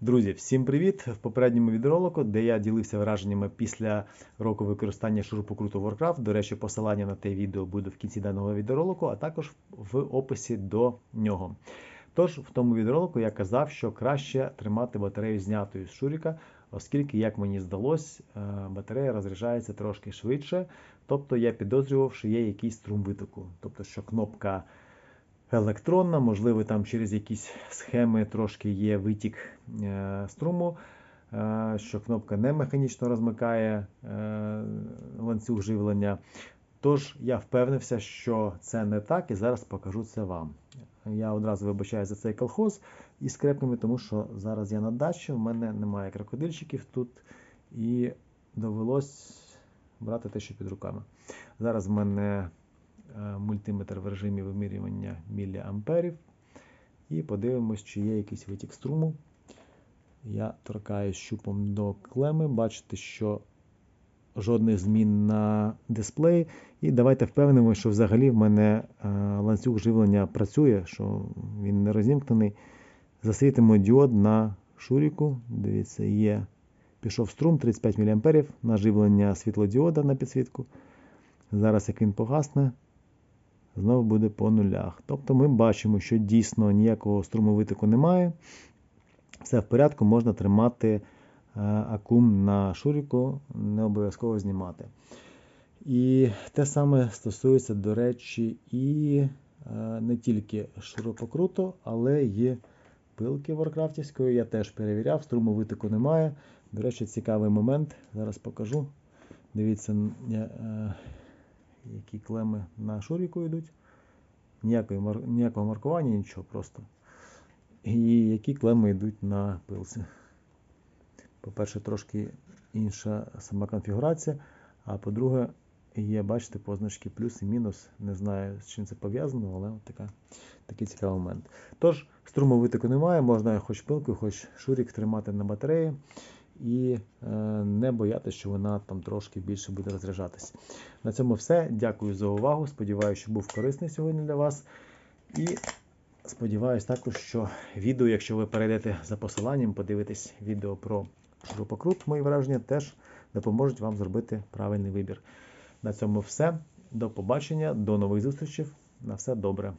Друзі, всім привіт! В попередньому відеоролику, де я ділився враженнями після року використання шурупокруту Warcraft. До речі, посилання на те відео буде в кінці даного відеоролику, а також в описі до нього. Тож, в тому відеоролику я казав, що краще тримати батарею знятою з шуріка, оскільки, як мені здалось, е, батарея розряджається трошки швидше. Тобто я підозрював, що є якийсь струм витоку. Тобто, що кнопка електронна, можливо, там через якісь схеми трошки є витік е, струму, е, що кнопка не механічно розмикає е, ланцюг живлення. Тож я впевнився, що це не так, і зараз покажу це вам. Я одразу вибачаю за цей колхоз із скрепками, тому що зараз я на дачі, в мене немає крокодильчиків тут, і довелось брати те, що під руками. Зараз в мене мультиметр в режимі вимірювання міліамперів. І подивимось, чи є якийсь витік струму. Я торкаюсь щупом до клеми. Бачите, що жодних змін на дисплеї. І давайте впевнимося, що взагалі в мене е, ланцюг живлення працює, що він не розімкнений. Засвітимо діод на шуріку. Дивіться, є. Пішов струм 35 мА на живлення світлодіода на підсвітку. Зараз, як він погасне, знову буде по нулях. Тобто ми бачимо, що дійсно ніякого струмовитику немає. Все в порядку, можна тримати е, акум на шуріку, не обов'язково знімати. І те саме стосується, до речі, і е, не тільки шурупокруту, але й пилки Варкрафтівської. Я теж перевіряв, струму витоку немає. До речі, цікавий момент. Зараз покажу. Дивіться, е, які клеми на шуріку йдуть. Ніякої, ніякого маркування, нічого просто. І які клеми йдуть на пилці. По-перше, трошки інша сама конфігурація. А по-друге, є, бачите, позначки плюс і мінус. Не знаю, з чим це пов'язано, але от така, такий цікавий момент. Тож, струму витоку немає, можна хоч пилку, хоч шурік тримати на батареї і е, не боятися, що вона там трошки більше буде розряджатись. На цьому все. Дякую за увагу. Сподіваюся, що був корисний сьогодні для вас. І сподіваюся також, що відео, якщо ви перейдете за посиланням, подивитесь відео про шурупокрут, мої враження, теж допоможуть вам зробити правильний вибір. На цьому все. До побачення, до нових зустрічей. На все добре.